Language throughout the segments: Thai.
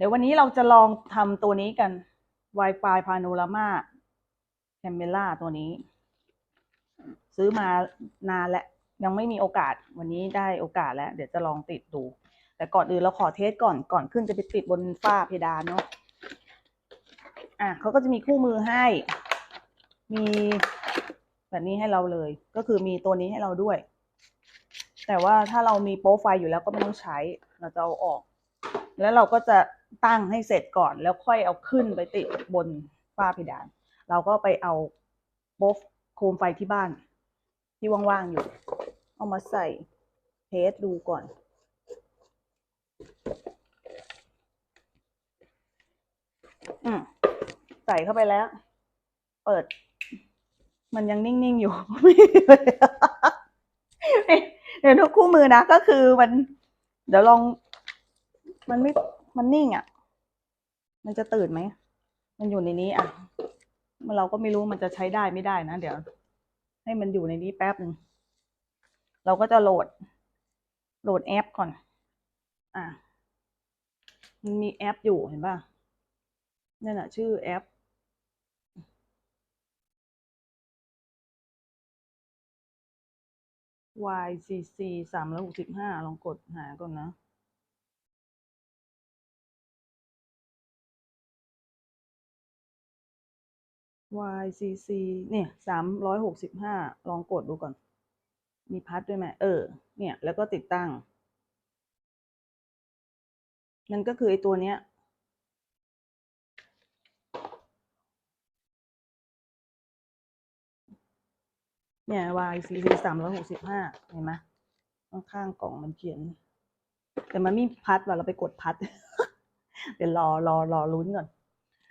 เดี๋ยววันนี้เราจะลองทำตัวนี้กัน Wi-Fi Panorama Camera ตัวนี้ ซื้อมานานแล้วยังไม่มีโอกาสวันนี้ได้โอกาสแล้ว เดี๋ยวจะลองติดดู แต่ก่อนอื่นเราขอเทสก่อนก่อนขึ้นจะไปติดบนฝ้าเพดานเนาะอะเขาก็จะมีคู่มือให้ มีแบบนี้ให้เราเลย ก็คือมีตัวนี้ให้เราด้วย แต่ว่าถ้าเรามีโปรไฟล์อยู่แล้วก็ไม่ต้องใช้เราจะเอาออก แล้วเราก็จะ ตั้งให้เสร็จก่อนแล้วค่อยเอาขึ้นไปติดบนฝ้าเพดาน เราก็ไปเอาโป๊ฟโคมไฟที่บ้าน ที่ว่างๆอยู่ เอามาใส่เทสดูก่อนอืมใส่เข้าไปแล้ว เปิด มันยังนิ่งๆอยู่เดี๋ยวทุกคู่มือนะก็คือมัน เดี๋ยวลอง มันไม่ มันนิ่งอะ มันจะตื่นไหม มันอยู่ในนี้อะเราก็ไม่รู้มันจะใช้ได้ไม่ได้นะ เดี๋ยว ให้มันอยู่ในนี้แป๊บหนึ่งเราก็จะโหลด โหลดแอปก่อน อะมันมีแอปอยู่เห็นป่ะนั่นแหะชื่อแอป YCC สามร้อยหกสิบห้าลองกดหาก่อนนะ YCC เนี่ยสามร้อยหกสิบห้าลองกดดูก่อน มีพัดด้วยไหมเออ เนี่ย แล้วก็ติดตั้ง มันก็คือไอตัวเนี้ย เนี่ย YCC สามร้อยหกสิบห้าเห็นไหมข้างๆกล่องมันเขียน แต่มันไม่มีพัดว่ะเราไปกดพัด เดี๋ยวรอรอรอลุ้นก่อน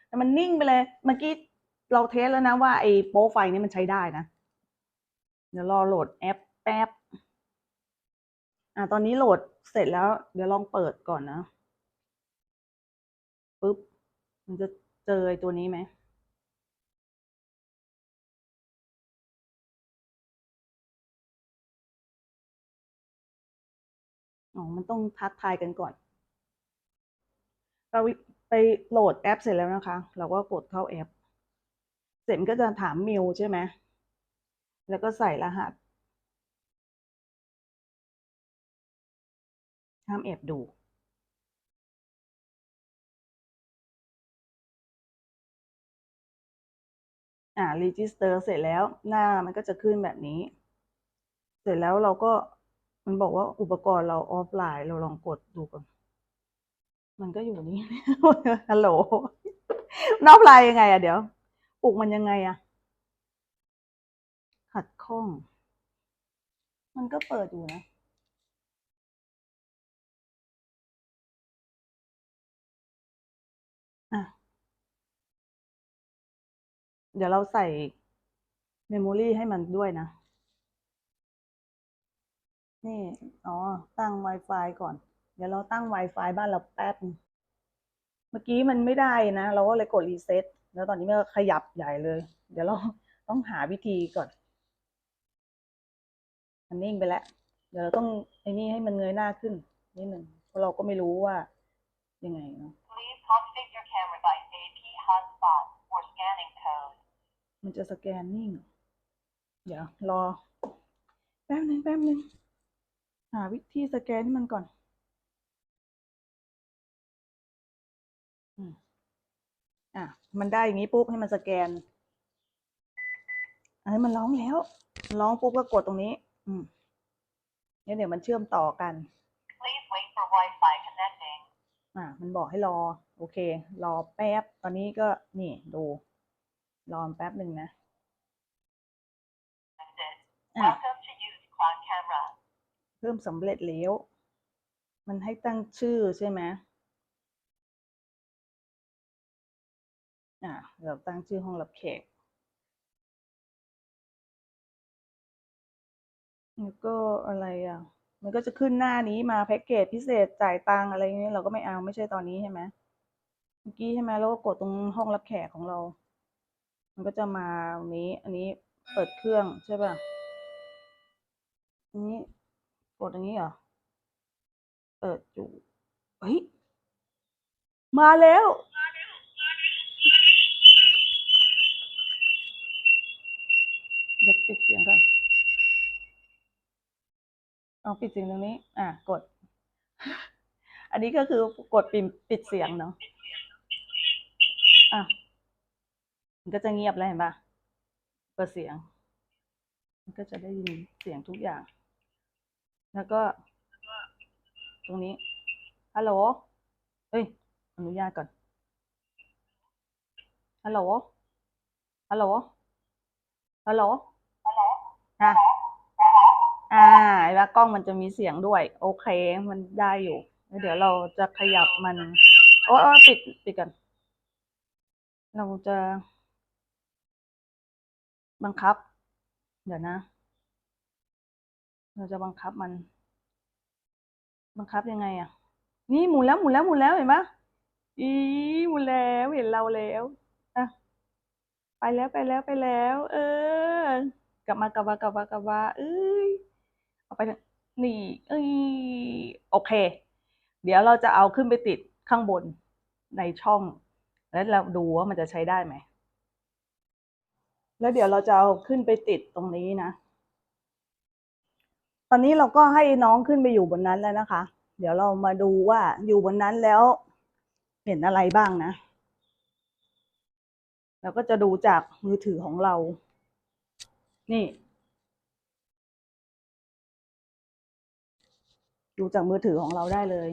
แต่มันนิ่งไปเลย เมื่อกี้ เราเทสแล้วนะว่าไอ้โป๊ไฟนี่มันใช้ได้นะ เดี๋ยวรอโหลดแอปแป๊บ อะตอนนี้โหลดเสร็จแล้ว เดี๋ยวลองเปิดก่อนนะปุ๊บ มันจะเจอตัวนี้ไหมอ๋อ มันต้องทักทายกันก่อน เราไปโหลดแอปเสร็จแล้วนะคะ เราก็กดเข้าแอป ร็จก็จะถามมิวใช่ไหม แล้วก็ใส่รหัสห้ามแอบดู อ่า register เสร็จแล้วหน้ามันก็จะขึ้นแบบนี้ เสร็จแล้วเราก็มันบอกว่าอุปกรณ์เราออฟไลน์เราลองกดดูก่อน มันก็อยู่นี่ ฮัลโหลนอฟไลน์ยังไงอะเดี๋ยว ปลุกมันยังไงอะขัดข้อง มันก็เปิดอยู่นะอะเดี๋ยวเราใส่เมมโมรี่ให้มันด้วยนะ นี่ อ๋อ ตั้ง Wi-Fi ก่อน เดี๋ยวเราตั้ง Wi-Fi บ้านเราแป๊บ เมื่อกี้มันไม่ได้นะ เราก็เลยกดรีเซ็ต แล้วตอนนี้มันก็ขยับใหญ่เลย เดี๋ยวเราต้องหาวิธีก่อน มันนิ่งไปแล้ว เดี๋ยวเราต้องไอ้นี่ให้มันเงยหน้าขึ้นนิดหนึ่งเพราะเราก็ไม่รู้ว่ายังไงเนาะ Please configure camera by AP hotspot or scanning code. มันจะสแกนนิ่ง เดี๋ยวรอ แป๊บหนึ่งแป๊บหนึ่งหาวิธีสแกนให้มันก่อน อืม อะมันได้อย่างนี้ปุ๊บให้มันสแกนอันนี้มันร้องแล้วมันร้องปุ๊บก็กดตรงนี้ อืมเนี่ยเดี๋ยวมันเชื่อมต่อกัน Please wait for Wi-Fi connecting. อะมันบอกให้รอ โอเค รอแป๊บ ตอนนี้ก็นี่ดู รอแป๊บหนึ่งนะ Connected. อะ Welcome to use cloud camera. เพิ่มสำเร็จแล้ว มันให้ตั้งชื่อใช่ไหม อ่าเราตั้งชื่อห้องรับแขก แล้วก็อะไรอะ มันก็จะขึ้นหน้านี้มาแพ็กเกจพิเศษจ่ายตังอะไรเงี้ยเราก็ไม่เอาไม่ใช่ตอนนี้ใช่ไหมเมื่อกี้ใช่ไหมแล้วก็กดตรงห้องรับแขกของเรา มันก็จะมาตรงนี้ อันนี้เปิดเครื่องใช่ป่ะอันนี้กดอย่างนี้เหรอ เปิดอยู่ เฮ้ย มาแล้ว ด็กปิดเสียงก่อนเอาปิดเสียงตรงนี้ อะกด อันนี้ก็คือกดปิดปิดเสียงเนาะอะมันก็จะเงียบแล้วเห็นปะเปิดเสียง มันก็จะได้ยินเสียงทุกอย่าง แล้วก็ ตรงนี้ฮัลโหลเฮ้ยอนุญาตก่อนฮัลโหลฮัลโหลฮัลโหล อะอ่าเห็นปะกล้องมันจะมีเสียงด้วย โอเค มันได้อยู่ เดี๋ยวเราจะขยับมัน โอ้โอปิดปิดกัน เราจะ บังคับ เดี๋ยวนะ เราจะบังคับมัน บังคับยังไงอะ นี่หมุนแล้วหมุนแล้วหมุนแล้วเห็นปะอีหมุนแล้วเห็นเราแล้วอะไปแล้วไปแล้วไปแล้ว เออ กลับมากลับมากลับมากลับมาเอ้ยเอาไปนี่เอ้ยโอเค เดี๋ยวเราจะเอาขึ้นไปติดข้างบนในช่อง แล้วเราดูว่ามันจะใช้ได้ไหมแล้วเดี๋ยวเราจะเอาขึ้นไปติดตรงนี้นะ ตอนนี้เราก็ให้น้องขึ้นไปอยู่บนนั้นแล้วนะคะ เดี๋ยวเรามาดูว่าอยู่บนนั้นแล้ว เห็นอะไรบ้างนะ เราก็จะดูจากมือถือของเรา นี่ ดูจากมือถือของเราได้เลย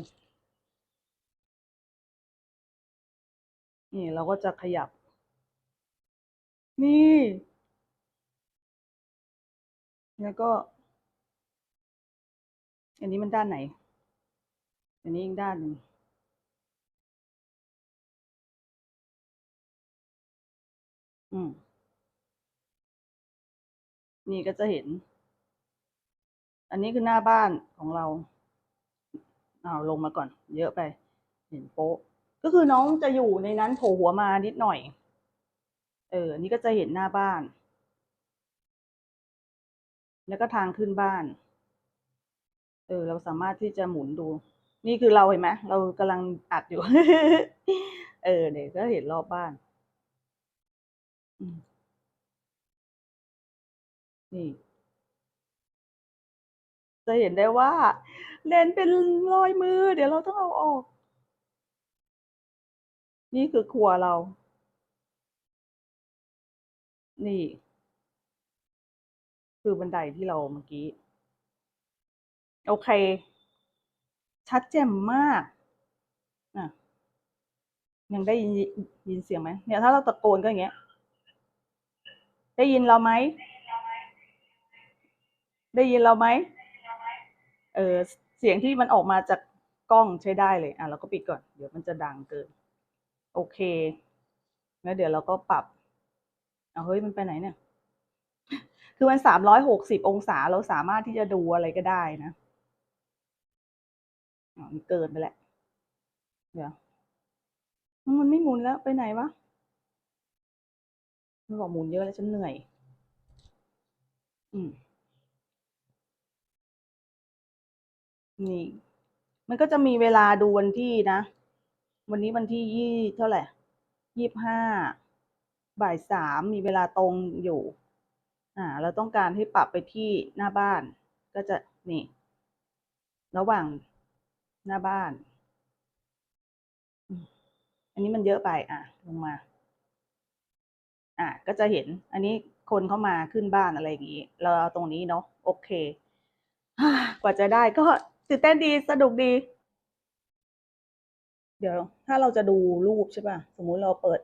นี่เราก็จะขยับ นี่ แล้วก็ อันนี้มันด้านไหน อันนี้อีกด้านหนึ่งอืม นี่ก็จะเห็น อันนี้คือหน้าบ้านของเราเอาลงมาก่อน เยอะไป เห็นโป๊ะ ก็คือน้องจะอยู่ในนั้นโผล่หัวมานิดหน่อย เออนนี้ก็จะเห็นหน้าบ้าน แล้วก็ทางขึ้นบ้าน เออ เราสามารถที่จะหมุนดู นี่คือเราเห็นไหมเรากำลังอัดอยู่ เออเดี๋ยวก็เห็นรอบบ้าน นี่ จะเห็นได้ว่า เลนเป็นรอยมือ เดี๋ยวเราต้องเอาออก นี่คือครัวเรา นี่ คือบันไดที่เราเมื่อกี้ โอเค ชัดแจ่มมากอะยังได้ยินยินเสียงไหมเนี่ยถ้าเราตะโกนก็อย่างเงี้ย ได้ยินเราไหม ได้ยินเราไหมเออเสียงที่มันออกมาจากกล้องใช้ได้เลย อะเราก็ปิดก่อน เดี๋ยวมันจะดังเกิน โอเค แล้วเดี๋ยวเราก็ปรับเอาเฮ้ยมันไปไหนเนี่ย คือมันสามร้อยหกสิบองศาเราสามารถที่จะดูอะไรก็ได้นะอ๋อมันเกินไปแล้ว เดี๋ยว มันไม่หมุนแล้วไปไหนวะ มันบอกหมุนเยอะแล้วฉันเหนื่อย อืม นี่ มันก็จะมีเวลาดูวันที่นะ วันนี้วันที่ยี่เท่าไหร่ยี่ห้าบ่ายสามมีเวลาตรงอยู่ อ่า เราต้องการให้ปรับไปที่หน้าบ้าน ก็จะนี่ ระหว่างหน้าบ้าน อันนี้มันเยอะไป อะลงมา อะก็จะเห็น อันนี้คนเข้ามาขึ้นบ้านอะไรอย่างนี้ เราเอาตรงนี้เนาะโอเคกว่าจะได้ก็ ตื่นเต้นดีสนุกดี เดี๋ยว ถ้าเราจะดูรูปใช่ป่ะ สมมุติเราเปิด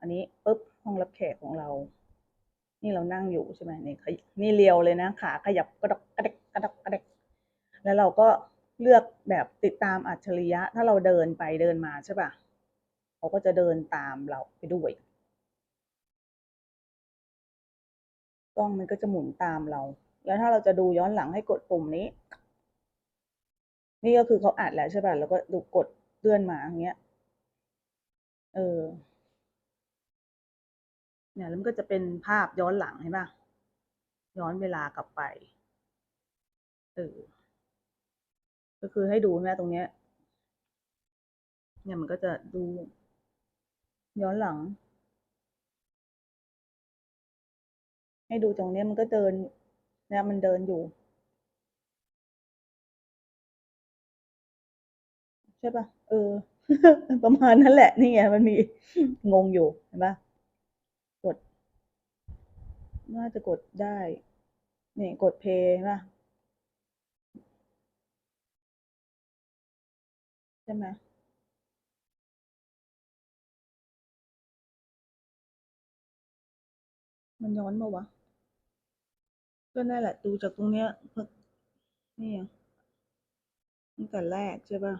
อันนี้ปุ๊บห้องรับแขกของเรา นี่เรานั่งอยู่ใช่ไหมนี่ขยนี่เรียวเลยนะ ขาขยับกระดกกระเดกกระดกกระเดกแล้วเราก็เลือกแบบติดตามอัจฉริยะ ถ้าเราเดินไปเดินมาใช่ป่ะเขาก็จะเดินตามเราไปด้วยกล้องมันก็จะหมุนตามเรา แล้วถ้าเราจะดูย้อนหลังให้กดปุ่มนี้ นี่ก็คือเขาอัดแล้วใช่ป่ะแล้วก็ดูกดเลื่อนมาอย่างเงี้ย เออ เนี่ยแล้วมันก็จะเป็นภาพย้อนหลังเห็นป่ะย้อนเวลากลับไป เออ ก็คือให้ดูแม่ตรงเนี้ย เนี่ยมันก็จะดูย้อนหลัง ให้ดูตรงเนี้ยมันก็เดินเนี่ยมันเดินอยู่ ใช่ปะเออ ประมาณนั้นแหละ นี่ไงมันมีงงอยู่เห็นปะกด น่าจะกดได้ นี่กดเพย์ป่ะ ใช่ไหมมันย้อนมาวะก็นั่นแหละดูจากตรงเนี้ยนี่ตั้งแต่แรกใช่ป่ะ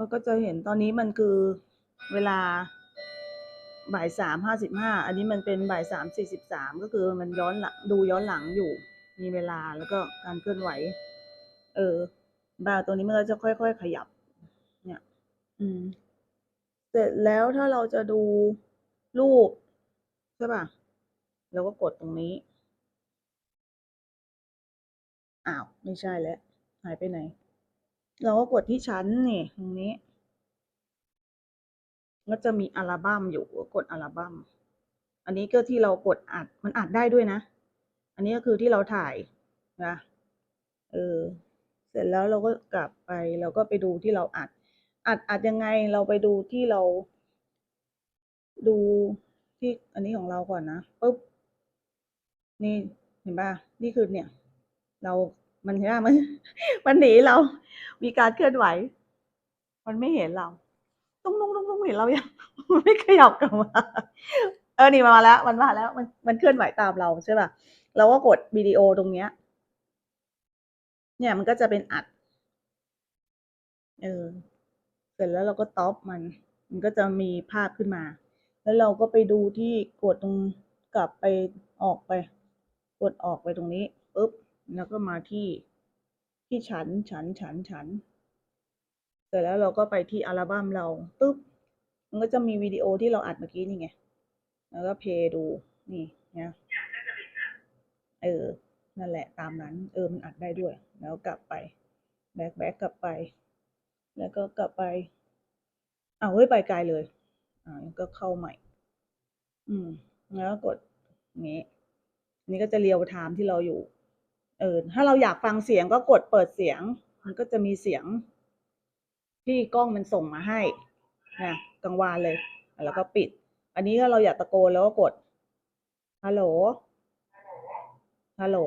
เราก็จะเห็นตอนนี้มันคือเวลาบ่ายสามห้าสิบห้าอันนี้มันเป็นบ่ายสามสี่สิบสามก็คือมันย้อนหลังดูย้อนหลังอยู่ มีเวลาแล้วก็การเคลื่อนไหว เออบาร์ตัวนี้มันก็จะค่อยๆขยับ เนี่ย อืม เสร็จแล้วถ้าเราจะดูรูปใช่ป่ะเราก็กดตรงนี้ อ้าว ไม่ใช่แล้ว หายไปไหน เราก็กดที่ชั้นนี่ตรงนี้ ก็จะมีอัลบั้มอยู่กดอัลบั้ม อันนี้ก็ที่เรากดอัดมันอัดได้ด้วยนะ อันนี้ก็คือที่เราถ่ายนะเออเสร็จแล้วเราก็กลับไปเราก็ไปดูที่เราอัด อัดอัดยังไงเราไปดูที่เรา ดูที่อันนี้ของเราก่อนนะปุ๊บนี่เห็นป่ะนี่คือเนี่ย เรา มันเห็นป่ะมันมันหนีเรา มีการเคลื่อนไหว มันไม่เห็นเราตุ้งตุ้งตุ้งตุ้งเห็นเรายังมันไม่ขยับกลับมาเออนี่มันมาแล้ว มันมาแล้ว มันมันเคลื่อนไหวตามเราใช่ป่ะเราก็กดวิดีโอตรงเนี้ย เนี่ยมันก็จะเป็นอัด เออ เสร็จแล้วเราก็ต็อปมัน มันก็จะมีภาพขึ้นมา แล้วเราก็ไปดูที่กดตรงกลับไปออกไป กดออกไปตรงนี้ปุ๊บ แล้วก็มาที่ที่ฉันฉันฉันฉัน เสร็จแล้วเราก็ไปที่อัลบั้มเราปุ๊บ มันก็จะมีวิดีโอที่เราอัดเมื่อกี้นี่ไง แล้วก็เพย์ดูนี่นะเออ นั่นแหละตามนั้น เออ มันอัดได้ด้วย แล้วกลับไป แบ็คแบ็คกลับไป แล้วก็กลับไปอ้าวเฮ้ยไปไกลเลย อ่าก็เข้าใหม่ อืม แล้วกดอย่างนี้นี่ก็จะเรียวไทม์ที่เราอยู่ เออถ้าเราอยากฟังเสียงก็กดเปิดเสียง มันก็จะมีเสียง ที่กล้องมันส่งมาให้นะกลางวานเลย แล้วก็ปิด อันนี้ถ้าเราอยากตะโกนแล้วก็กดฮัลโหลฮัลโหล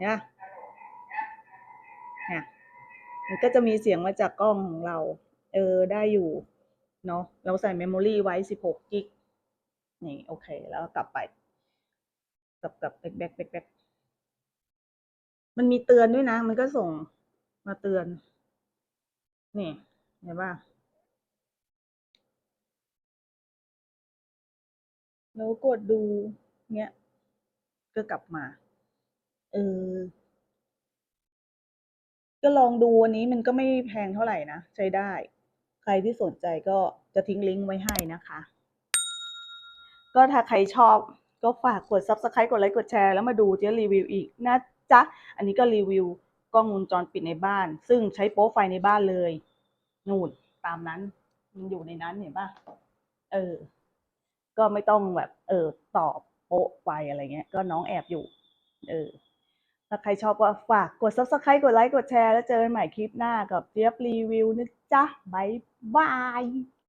เนี่ยเนี่ยมันก็จะมีเสียงมาจากกล้องของเรา เออได้อยู่เนาะเราใส่เมมโมรี่ไว้สิบหกกิกนี่ โอเค แล้วกลับไป กลับกลับแบ็คแบ็คแบ็คแบ็ค มันมีเตือนด้วยนะ มันก็ส่งมาเตือน นี่เห็นป่ะแล้วกดดูเนี้ย ก็กลับมา เออ ก็ลองดูอันนี้มันก็ไม่แพงเท่าไหร่นะ ใช้ได้ ใครที่สนใจก็จะทิ้งลิงก์ไว้ให้นะคะ ก็ถ้าใครชอบก็ฝากกด subscribe กดไลค์ กดแชร์ แล้วมาดูเจ๊รีวิวอีกนะ จ๊ะ อันนี้ก็รีวิวกล้องวงจรปิดในบ้าน ซึ่งใช้โป๊ไฟในบ้านเลย นู่นตามนั้น มันอยู่ในนั้นเห็นปะเออ ก็ไม่ต้องแบบ เออตอบโป๊ไฟอะไรเงี้ย ก็น้องแอบอยู่ เออ ถ้าใครชอบก็ฝากกด subscribe กดไลค์กดแชร์แล้วเจอกันใหม่คลิปหน้ากับเจี๊ยบรีวิวนะจ๊ะบายบาย